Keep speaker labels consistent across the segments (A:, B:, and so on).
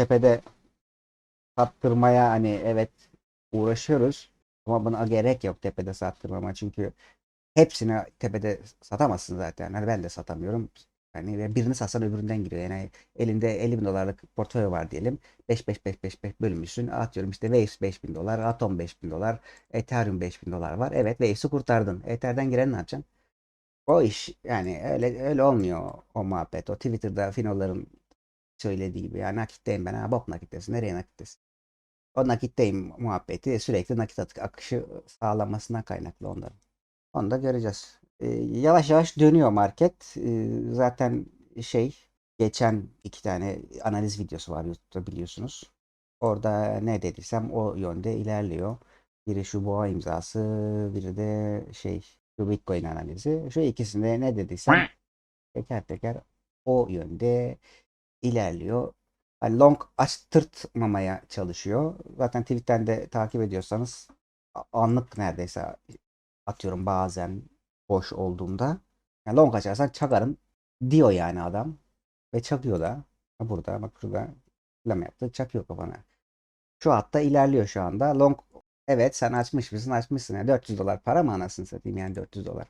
A: tepede sattırmaya hani evet uğraşıyoruz ama buna gerek yok tepede sattırmama çünkü hepsini tepede satamazsın zaten. Hani ben de satamıyorum. Yani birini satsan öbüründen giriyor. Yani elinde 50 bin dolarlık portföy var diyelim. 5 5 5 5 5 bölmüşsün. Atıyorum işte Waves 5 bin dolar, Atom 5 bin dolar, Ethereum 5 bin dolar var. Evet Waves'i kurtardın. Ether'den giren ne yapacaksın? O iş yani öyle öyle olmuyor o muhabbet. O Twitter'da Finoların söylediği gibi. Yani nakitteyim ben. Ha, bok nakittesin. Nereye nakittesin? O nakitteyim muhabbeti sürekli nakit at- akışı sağlamasından kaynaklı onların. Onu da göreceğiz. Ee, yavaş yavaş dönüyor market. Ee, zaten şey geçen iki tane analiz videosu var YouTube'da biliyorsunuz. Orada ne dediysem o yönde ilerliyor. Biri şu boğa imzası, biri de şey şu Bitcoin analizi. Şu ikisinde ne dediysem teker teker o yönde ilerliyor. Hani long açtırtmamaya çalışıyor. Zaten tweetten de takip ediyorsanız anlık neredeyse atıyorum bazen boş olduğumda. Yani long açarsan çakarım diyor yani adam. Ve çakıyor da. Burada bak şurada lama yaptı çakıyor kafana. Şu hatta ilerliyor şu anda. Long evet sen açmış mısın açmışsın. Yani 400 dolar para mı anasını satayım yani 400 dolar.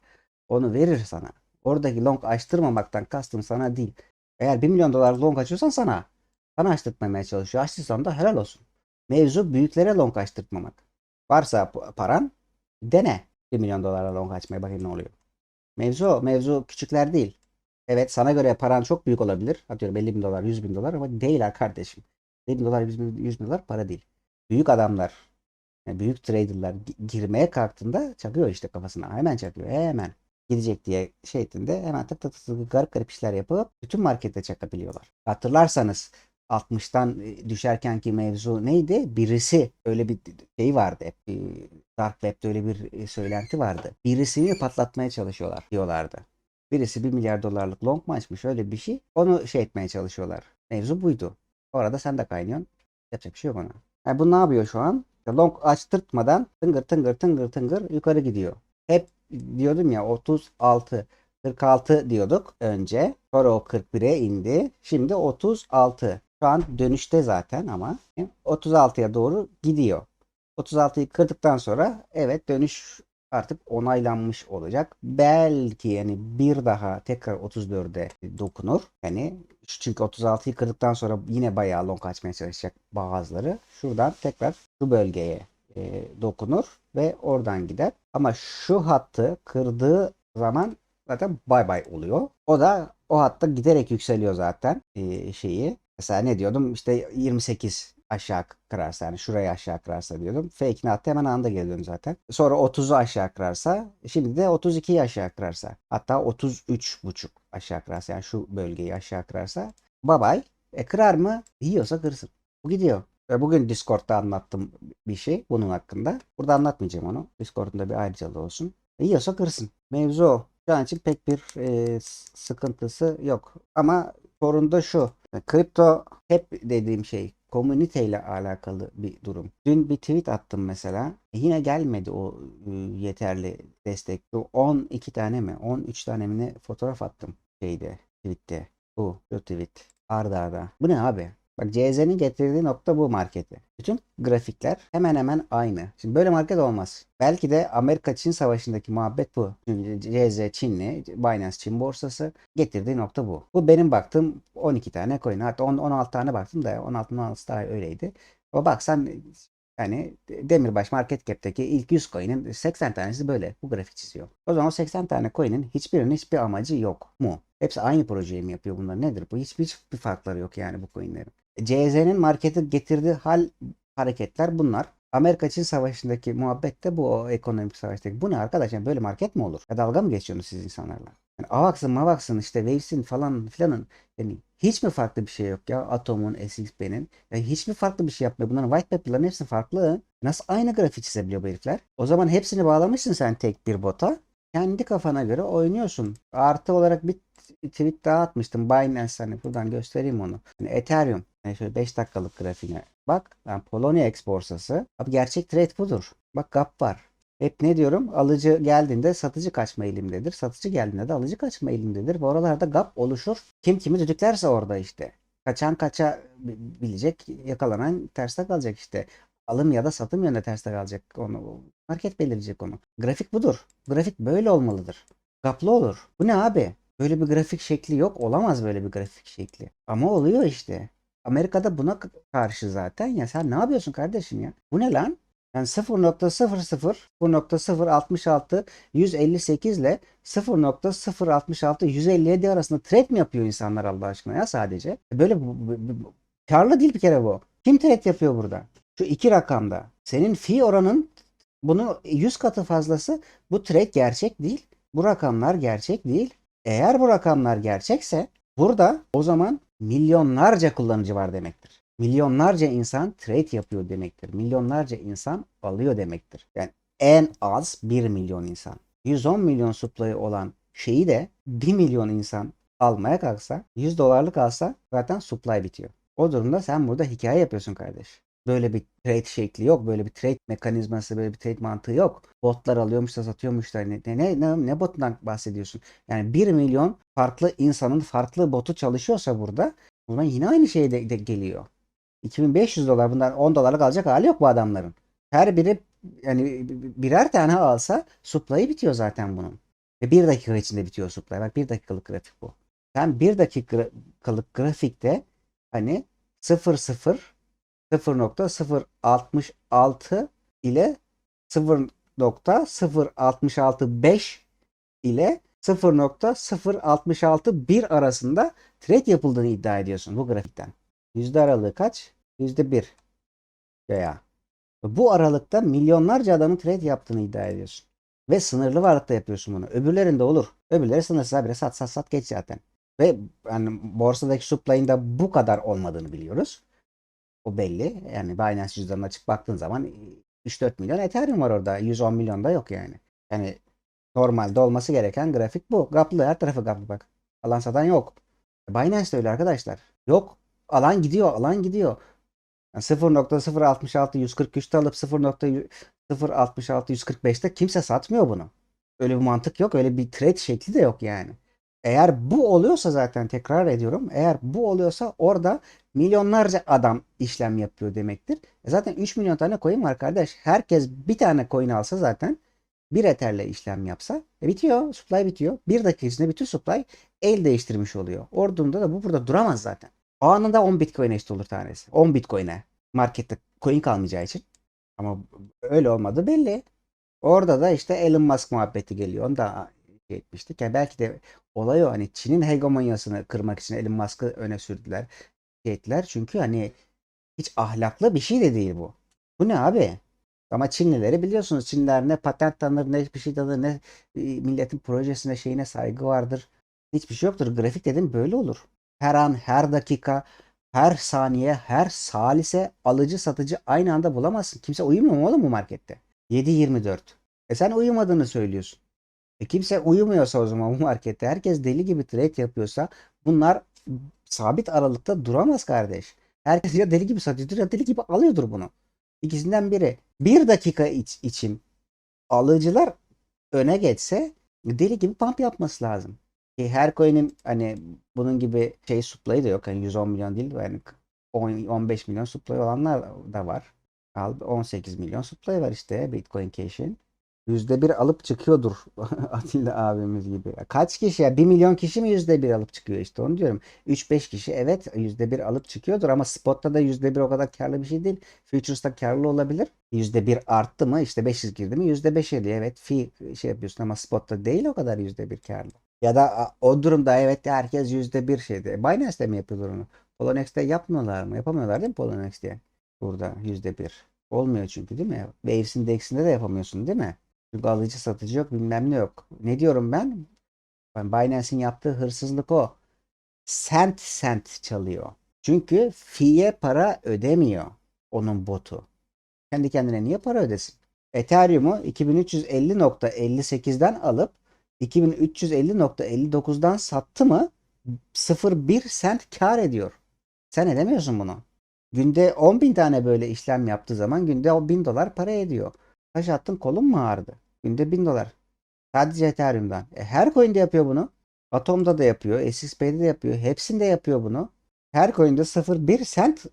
A: Onu verir sana. Oradaki long açtırmamaktan kastım sana değil. Eğer 1 milyon dolar long açıyorsan sana. Sana açtırtmamaya çalışıyor. Açtıysan da helal olsun. Mevzu büyüklere long açtırtmamak. Varsa paran dene. 1 milyon dolarla long açmaya bakayım ne oluyor. Mevzu. Mevzu küçükler değil. Evet sana göre paran çok büyük olabilir. Atıyorum 50 bin dolar, 100 bin dolar ama değil ha kardeşim. 50 bin dolar, 100 bin, 100 bin dolar para değil. Büyük adamlar, yani büyük traderlar gi- girmeye kalktığında çakıyor işte kafasına. Hemen çakıyor. Hemen gidecek diye ettiğinde hemen tık tık tık garip garip işler yapıp bütün markete çakabiliyorlar. Hatırlarsanız 60'tan e, düşerkenki mevzu neydi? Birisi öyle bir şey vardı hep. bir Dark Web'de öyle bir e, söylenti vardı. Birisini patlatmaya çalışıyorlar diyorlardı. Birisi 1 milyar dolarlık long mu açmış öyle bir şey. Onu şey etmeye çalışıyorlar. Mevzu buydu. Orada sen de kaynıyorsun. Yapacak bir şey yok ona. Yani bu ne yapıyor şu an? Long açtırtmadan tıngır tıngır tıngır tıngır yukarı gidiyor. Hep diyordum ya 36 46 diyorduk önce. Sonra o 41'e indi. Şimdi 36. Şu an dönüşte zaten ama 36'ya doğru gidiyor. 36'yı kırdıktan sonra evet dönüş artık onaylanmış olacak. Belki yani bir daha tekrar 34'e dokunur. Yani çünkü 36'yı kırdıktan sonra yine bayağı long açmaya çalışacak bazıları. Şuradan tekrar şu bölgeye e, dokunur ve oradan gider. Ama şu hattı kırdığı zaman zaten bay bay oluyor. O da o hatta giderek yükseliyor zaten e, şeyi. Mesela ne diyordum işte 28 aşağı kırarsa yani şurayı aşağı kırarsa diyordum. Fake'ini attı hemen anında geliyorum zaten. Sonra 30'u aşağı kırarsa şimdi de 32'yi aşağı kırarsa hatta 33,5 aşağı kırarsa yani şu bölgeyi aşağı kırarsa bye. E kırar mı? Yiyorsa kırsın. Bu gidiyor. Ve bugün Discord'da anlattım bir şey bunun hakkında. Burada anlatmayacağım onu. Discord'un da bir ayrıcalığı olsun. E yiyorsa kırsın. Mevzu o. Şu an için pek bir e, sıkıntısı yok. Ama sorun da şu. Kripto hep dediğim şey komüniteyle alakalı bir durum. Dün bir tweet attım mesela. E, yine gelmedi o e, yeterli destek. Bu 12 tane mi? 13 tane mi ne fotoğraf attım şeyde tweette. Bu, bu tweet. Arda arda. Bu ne abi? Bak CZ'nin getirdiği nokta bu marketi. Bütün grafikler hemen hemen aynı. Şimdi böyle market olmaz. Belki de Amerika-Çin savaşındaki muhabbet bu. CZ Çinli, Binance Çin borsası getirdiği nokta bu. Bu benim baktığım 12 tane coin. Hatta 10, 16 tane baktım da 16 16 daha öyleydi. Ama baksan yani Demirbaş Market Cap'teki ilk 100 coin'in 80 tanesi böyle bu grafik çiziyor. O zaman o 80 tane coin'in hiçbirinin hiçbir amacı yok mu? Hepsi aynı projeyi mi yapıyor bunlar? Nedir bu? Hiçbir, hiçbir farkları yok yani bu coin'lerin. CZ'nin markete getirdiği hal hareketler bunlar. Amerika-Çin savaşındaki muhabbet de bu o ekonomik savaştaki. Bu ne arkadaş? Yani böyle market mi olur? Ya dalga mı geçiyorsunuz siz insanlarla? Yani AVAX'ın mavax'ın işte Waves'in falan filanın yani hiç mi farklı bir şey yok ya? Atom'un, SXP'nin. Ya hiç mi farklı bir şey yapmıyor? Bunların white paper'ların hepsi farklı. Nasıl aynı grafik çizebiliyor bu herifler? O zaman hepsini bağlamışsın sen tek bir bota. Kendi kafana göre oynuyorsun. Artı olarak bir tweet daha atmıştım. Binance hani buradan göstereyim onu. Yani Ethereum. Yani şöyle 5 dakikalık grafiğine bak. Yani Polonia X borsası. Abi gerçek trade budur. Bak gap var. Hep ne diyorum? Alıcı geldiğinde satıcı kaçma eğilimdedir. Satıcı geldiğinde de alıcı kaçma eğilimdedir. Bu oralarda gap oluşur. Kim kimi düdüklerse orada işte. Kaçan kaça bilecek, yakalanan terste kalacak işte. Alım ya da satım yönde terste kalacak. Onu market belirleyecek onu. Grafik budur. Grafik böyle olmalıdır. Gaplı olur. Bu ne abi? Böyle bir grafik şekli yok. Olamaz böyle bir grafik şekli. Ama oluyor işte. Amerika'da buna karşı zaten ya sen ne yapıyorsun kardeşim ya? Bu ne lan? Yani 0.00 0.066 158 ile 0.066 157 arasında trade mi yapıyor insanlar Allah aşkına ya sadece? E Böyle bu, bu- bu- karlı değil bir kere bu. Kim trade yapıyor burada? Şu iki rakamda. Senin fi oranın bunu 100 katı fazlası bu trade gerçek değil. Bu rakamlar gerçek değil. Eğer bu rakamlar gerçekse burada o zaman milyonlarca kullanıcı var demektir. Milyonlarca insan trade yapıyor demektir. Milyonlarca insan alıyor demektir. Yani en az 1 milyon insan. 110 milyon supply olan şeyi de 1 milyon insan almaya kalksa 100 dolarlık alsa zaten supply bitiyor. O durumda sen burada hikaye yapıyorsun kardeş. Böyle bir trade şekli yok. Böyle bir trade mekanizması, böyle bir trade mantığı yok. Botlar alıyormuş da satıyormuş da ne, ne, ne, ne botundan bahsediyorsun? Yani 1 milyon farklı insanın farklı botu çalışıyorsa burada buna yine aynı şey de, de geliyor. 2500 dolar bundan 10 dolarlık alacak hali yok bu adamların. Her biri yani birer tane alsa supply'ı bitiyor zaten bunun. Ve bir dakika içinde bitiyor supply. Bak bir dakikalık grafik bu. Sen bir dakikalık grafikte hani 0 0 0.066 ile 0.0665 ile 0.0661 arasında trade yapıldığını iddia ediyorsun bu grafikten. Yüzde aralığı kaç? Yüzde bir veya. Bu aralıkta milyonlarca adamın trade yaptığını iddia ediyorsun. Ve sınırlı varlıkta yapıyorsun bunu. Öbürlerinde olur. Öbürleri sınırsız habire sat sat sat geç zaten. Ve yani borsadaki supply'ın da bu kadar olmadığını biliyoruz. O belli. Yani Binance cüzdanına açıp baktığın zaman 3-4 milyon Ethereum var orada. 110 milyon da yok yani. Yani normalde olması gereken grafik bu. Gaplı her tarafı gaplı bak. Alan satan yok. Binance de öyle arkadaşlar. Yok. Alan gidiyor. Alan gidiyor. Yani 0.066 143'te alıp 0.066 145'te kimse satmıyor bunu. Öyle bir mantık yok. Öyle bir trade şekli de yok yani. Eğer bu oluyorsa zaten tekrar ediyorum. Eğer bu oluyorsa orada milyonlarca adam işlem yapıyor demektir. E zaten 3 milyon tane coin var kardeş. Herkes bir tane coin alsa zaten bir Ether'le işlem yapsa e bitiyor. Supply bitiyor. Bir dakika bütün supply el değiştirmiş oluyor. Ordunda da bu burada duramaz zaten. Anında 10 Bitcoin'e eşit olur tanesi. 10 Bitcoin'e. Markette coin kalmayacağı için. Ama öyle olmadı belli. Orada da işte Elon Musk muhabbeti geliyor. Onu da etmiştik. Yani belki de olay o. Hani Çin'in hegemonyasını kırmak için Elon Musk'ı öne sürdüler. Ettiler. Çünkü hani hiç ahlaklı bir şey de değil bu. Bu ne abi? Ama Çinlileri biliyorsunuz. Çinliler ne patent tanır ne bir şey tanır ne e, milletin projesine şeyine saygı vardır. Hiçbir şey yoktur. Grafik dedim böyle olur. Her an, her dakika, her saniye, her salise alıcı satıcı aynı anda bulamazsın. Kimse uyumuyor mu oğlum bu markette? 7-24. E sen uyumadığını söylüyorsun. E kimse uyumuyorsa o zaman bu markette herkes deli gibi trade yapıyorsa bunlar sabit aralıkta duramaz kardeş. Herkes ya deli gibi satıyordur ya deli gibi alıyordur bunu. İkisinden biri. Bir dakika iç, için alıcılar öne geçse deli gibi pump yapması lazım. Ki her coin'in hani bunun gibi şey supply'ı da yok. Hani 110 milyon değil yani 10, 15 milyon supply olanlar da var. Al 18 milyon supply var işte Bitcoin Cash'in. %1 alıp çıkıyordur Atilla abimiz gibi. Kaç kişi ya? 1 milyon kişi mi %1 alıp çıkıyor işte onu diyorum. 3-5 kişi evet %1 alıp çıkıyordur ama spotta da %1 o kadar karlı bir şey değil. Futures'ta karlı olabilir. %1 arttı mı işte 500 girdi mi %5 ediyor. Evet fi şey yapıyorsun ama spotta değil o kadar %1 karlı. Ya da o durumda evet herkes %1 şeyde. Binance'de mi yapıyorlar onu? Polonex'te yapmıyorlar mı? Yapamıyorlar değil mi Polonex'te? Burada %1. Olmuyor çünkü değil mi? Waves Index'inde de yapamıyorsun değil mi? Çünkü alıcı satıcı yok bilmem ne yok. Ne diyorum ben? Ben Binance'in yaptığı hırsızlık o. Sent sent çalıyor. Çünkü fiye para ödemiyor onun botu. Kendi kendine niye para ödesin? Ethereum'u 2350.58'den alıp 2350.59'dan sattı mı 0.1 sent kar ediyor. Sen edemiyorsun bunu. Günde 10 bin tane böyle işlem yaptığı zaman günde o 1000 dolar para ediyor. Taş attın kolun mu ağrıdı? Günde 1000 dolar. Sadece Ethereum'dan. E, her coin'de yapıyor bunu. Atom'da da yapıyor. SXP'de de yapıyor. Hepsinde yapıyor bunu. Her coin'de 0.1 cent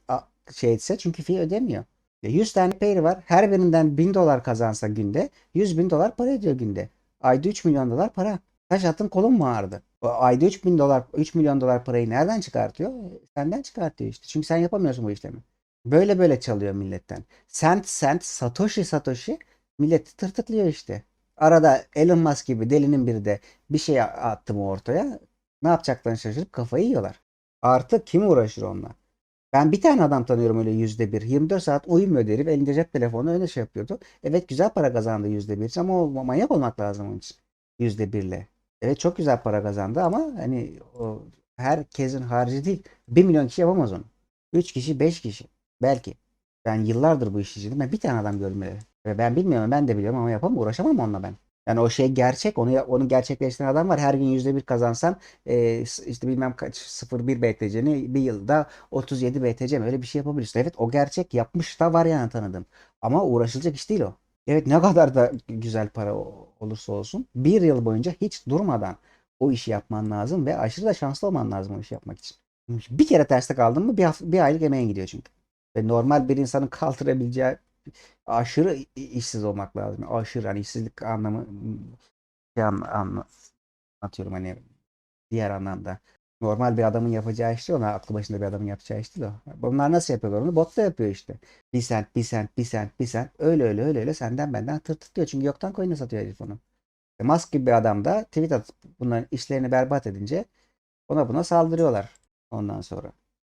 A: şey etse çünkü fee ödemiyor. Ya 100 tane pair var. Her birinden 1000 dolar kazansa günde 100 bin dolar para ediyor günde. Ayda 3 milyon dolar para. Taş attın kolun mu ağrıdı? O ayda 3 bin dolar, 3 milyon dolar parayı nereden çıkartıyor? E, Senden çıkartıyor işte. Çünkü sen yapamıyorsun bu işlemi. Böyle böyle çalıyor milletten. Sent sent, satoshi satoshi milleti tırtıklıyor işte. Arada Elon Musk gibi delinin biri de bir şey attı mı ortaya ne yapacaklarını şaşırıp kafayı yiyorlar. Artı kim uğraşır onunla? Ben bir tane adam tanıyorum öyle yüzde bir. 24 saat uyumuyor herif. Elinde cep telefonu öyle şey yapıyordu. Evet güzel para kazandı yüzde bir ama o manyak olmak lazım onun için. Yüzde birle. Evet çok güzel para kazandı ama hani o herkesin harcı değil. 1 milyon kişi yapamaz onu. 3 kişi 5 kişi. Belki. Ben yıllardır bu işi izledim. Ben bir tane adam öyle. Ve ben bilmiyorum ben de biliyorum ama yapamam uğraşamam onunla ben. Yani o şey gerçek. Onu onu gerçekleştiren adam var. Her gün yüzde bir kazansan e, işte bilmem kaç 0.1 BTC'ni bir yılda 37 BTC mi öyle bir şey yapabilirsin. Evet o gerçek yapmış da var yani tanıdım. Ama uğraşılacak iş değil o. Evet ne kadar da güzel para olursa olsun bir yıl boyunca hiç durmadan o işi yapman lazım ve aşırı da şanslı olman lazım o işi yapmak için. Bir kere terste kaldın mı bir, hafta, bir aylık emeğin gidiyor çünkü. Ve normal bir insanın kaldırabileceği aşırı işsiz olmak lazım. Aşırı hani işsizlik anlamı şey an, anla- anlatıyorum hani diğer anlamda. Normal bir adamın yapacağı iş değil. Onlar aklı başında bir adamın yapacağı iş değil o. Bunlar nasıl yapıyorlar onu? Bot da yapıyor işte. Bir sent, bir sent, bir sent, bir sent. Öyle öyle öyle öyle senden benden tırtıklıyor. Çünkü yoktan coin'e satıyor herif onu. E, Musk gibi bir adam da tweet atıp bunların işlerini berbat edince ona buna saldırıyorlar ondan sonra.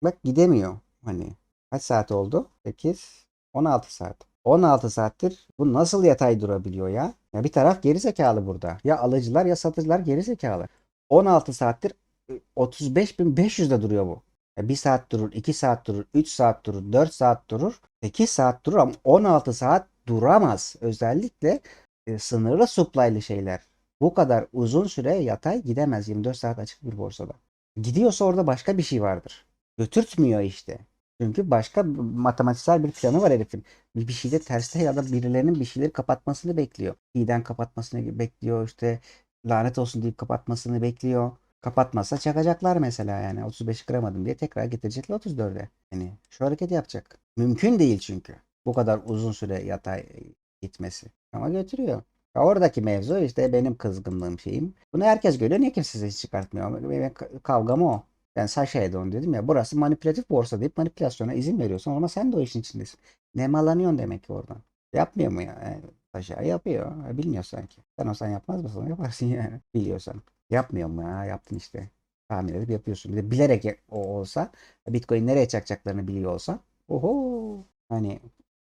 A: Bak gidemiyor. Hani kaç saat oldu? 8, 16 saat. 16 saattir bu nasıl yatay durabiliyor ya? Ya bir taraf geri zekalı burada. Ya alıcılar ya satıcılar geri zekalı. 16 saattir e, 35.500'de duruyor bu. Ya 1 saat durur, 2 saat durur, 3 saat durur, 4 saat durur, 8 saat durur ama 16 saat duramaz. Özellikle e, sınırlı supply'lı şeyler. Bu kadar uzun süre yatay gidemez 24 saat açık bir borsada. Gidiyorsa orada başka bir şey vardır. Götürtmüyor işte. Çünkü başka matematiksel bir planı var herifin. Bir bir şeyde terste ya da birilerinin bir şeyleri kapatmasını bekliyor. İyiden kapatmasını bekliyor işte lanet olsun deyip kapatmasını bekliyor. Kapatmazsa çakacaklar mesela yani 35'i kıramadım diye tekrar getirecekler 34'e. Yani şu hareket yapacak. Mümkün değil çünkü. Bu kadar uzun süre yatay gitmesi. Ama götürüyor. Ya Oradaki mevzu işte benim kızgınlığım şeyim. Bunu herkes görüyor. Niye kimse ses çıkartmıyor? Benim ka- kavgam o. Ben Sasha'ya da onu dedim ya. Burası manipülatif borsa deyip manipülasyona izin veriyorsun ama sen de o işin içindesin. Nemalanıyorsun demek ki oradan. Yapmıyor mu ya? Yani Sasha yapıyor. Ha, Bilmiyor sanki. Sen olsan yapmaz mısın? Yaparsın yani. Biliyorsan. Yapmıyor mu ya? Yaptın işte. Tahmin edip yapıyorsun. Bir de bilerek o olsa Bitcoin nereye çakacaklarını biliyor olsa oho hani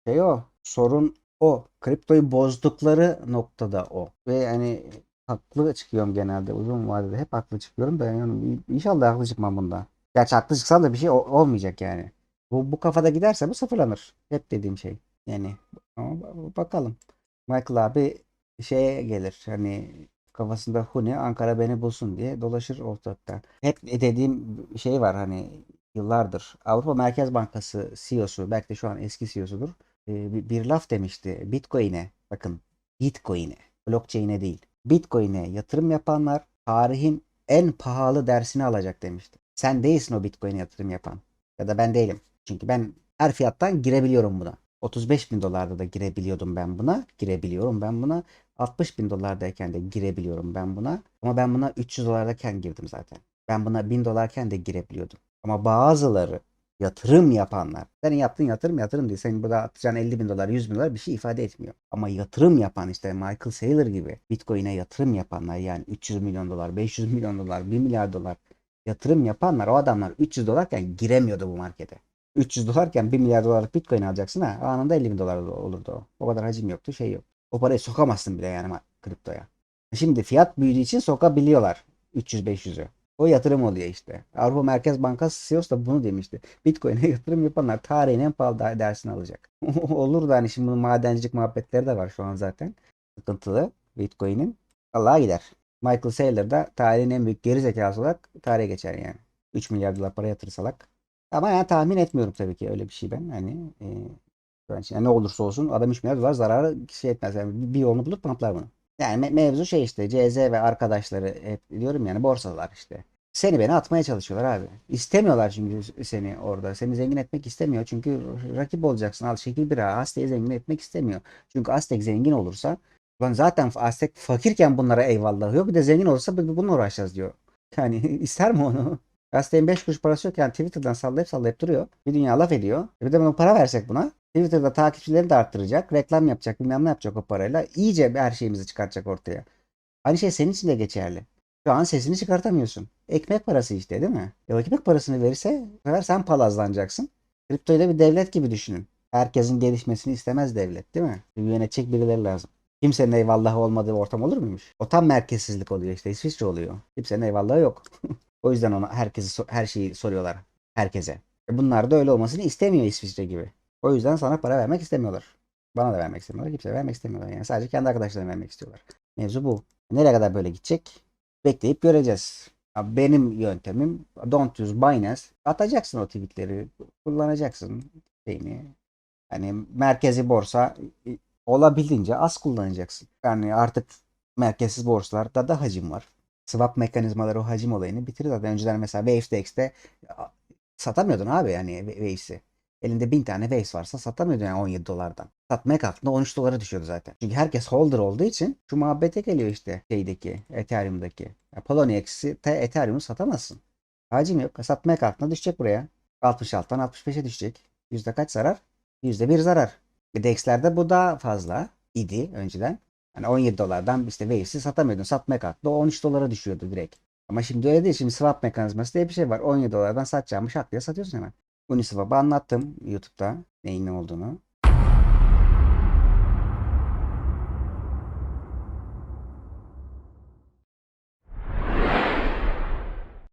A: şey o sorun o. Kriptoyu bozdukları noktada o. Ve hani haklı çıkıyorum genelde. Uzun vadede hep haklı çıkıyorum da yani inşallah haklı çıkmam bunda. Gerçi haklı çıksam da bir şey olmayacak yani. Bu, bu kafada giderse bu sıfırlanır. Hep dediğim şey. Yani ama ba- bakalım. Michael abi şeye gelir. Hani kafasında Huni Ankara beni bulsun diye dolaşır ortalıkta. Hep dediğim şey var hani yıllardır. Avrupa Merkez Bankası CEO'su belki de şu an eski CEO'sudur. e, bir, bir laf demişti. Bitcoin'e bakın Bitcoin'e blockchain'e değil. Bitcoin'e yatırım yapanlar tarihin en pahalı dersini alacak demişti. Sen değilsin o Bitcoin'e yatırım yapan. Ya da ben değilim. Çünkü ben her fiyattan girebiliyorum buna. 35 bin dolarda da girebiliyordum ben buna. Girebiliyorum ben buna. 60 bin dolardayken de girebiliyorum ben buna. Ama ben buna 300 dolardayken girdim zaten. Ben buna 1000 dolarken de girebiliyordum. Ama bazıları yatırım yapanlar. Senin yaptığın yatırım yatırım değil. Senin burada atacağın 50 bin dolar 100 bin dolar bir şey ifade etmiyor. Ama yatırım yapan işte Michael Saylor gibi Bitcoin'e yatırım yapanlar yani 300 milyon dolar, 500 milyon dolar, 1 milyar dolar yatırım yapanlar o adamlar 300 dolarken giremiyordu bu markete. 300 dolarken 1 milyar dolarlık Bitcoin alacaksın ha anında 50 bin dolar olurdu o. O kadar hacim yoktu şey yok. O parayı sokamazsın bile yani kriptoya. Şimdi fiyat büyüdüğü için sokabiliyorlar 300-500'ü. O yatırım oluyor işte. Avrupa Merkez Bankası CEO'su da bunu demişti. Bitcoin'e yatırım yapanlar tarihin en pahalı dersini alacak. Olur da hani şimdi bunun madencilik muhabbetleri de var şu an zaten. Sıkıntılı Bitcoin'in. Allah'a gider. Michael Saylor da tarihin en büyük geri zekası olarak tarihe geçer yani. 3 milyar dolar para yatırsalar. Ama yani tahmin etmiyorum tabii ki öyle bir şey ben. Hani e, yani ne olursa olsun adam 3 milyar dolar zararı şey etmez. Yani bir yolunu bulup pamplar bunu. Yani me- mevzu şey işte CZ ve arkadaşları hep diyorum yani borsalar işte. Seni beni atmaya çalışıyorlar abi. İstemiyorlar çünkü seni orada. Seni zengin etmek istemiyor. Çünkü rakip olacaksın. Al şekil bir. Aztek'i zengin etmek istemiyor. Çünkü Aztek zengin olursa Ulan zaten Aztek fakirken bunlara eyvallah yok. Bir de zengin biz bununla uğraşacağız diyor. Yani ister mi onu? Aztek'in 5 kuruş parası yok yani Twitter'dan sallayıp sallayıp duruyor. Bir dünya laf ediyor. E Bir de bunu para versek buna. Twitter'da takipçileri de arttıracak. Reklam yapacak bilmem ne yapacak o parayla. İyice her şeyimizi çıkartacak ortaya. Aynı şey senin için de geçerli. Şu an sesini çıkartamıyorsun. Ekmek parası işte değil mi? E o ekmek parasını verirse sefer sen palazlanacaksın. Kriptoyu da bir devlet gibi düşünün. Herkesin gelişmesini istemez devlet değil mi? Yönetecek birileri lazım. Kimsenin eyvallahı olmadığı ortam olur muymuş? O tam merkezsizlik oluyor işte. İsviçre oluyor. Kimsenin eyvallahı yok. o yüzden ona herkesi her şeyi soruyorlar. Herkese. E bunlar da öyle olmasını istemiyor İsviçre gibi. O yüzden sana para vermek istemiyorlar. Bana da vermek istemiyorlar. Kimseye vermek istemiyorlar. Yani sadece kendi arkadaşlarına vermek istiyorlar. Mevzu bu. Nereye kadar böyle gidecek? Bekleyip göreceğiz. Benim yöntemim don't use Binance. Atacaksın o tweetleri. Kullanacaksın şeyini. Hani merkezi borsa olabildiğince az kullanacaksın. Yani artık merkezsiz borsalarda da hacim var. Swap mekanizmaları o hacim olayını bitirir zaten. Önceden mesela WavesDex'te satamıyordun abi yani Waves'i. Elinde 1000 tane Waves varsa satamıyordun yani 17 dolardan. Satmaya kalktığında 13 dolara düşüyordu zaten. Çünkü herkes holder olduğu için şu muhabbete geliyor işte şeydeki Ethereum'daki. Ya Ethereum'u satamazsın. Hacim yok. Satmaya kalktığında düşecek buraya. 66'dan 65'e düşecek. Yüzde kaç zarar? Yüzde bir zarar. E, DEX'lerde bu daha fazla idi önceden. Hani 17 dolardan işte Waves'i satamıyordun. Satmaya kalktı. O 13 dolara düşüyordu direkt. Ama şimdi öyle değil. Şimdi swap mekanizması diye bir şey var. 17 dolardan satacağımı şak diye satıyorsun hemen. Uniswap'ı anlattım YouTube'da neyin ne olduğunu.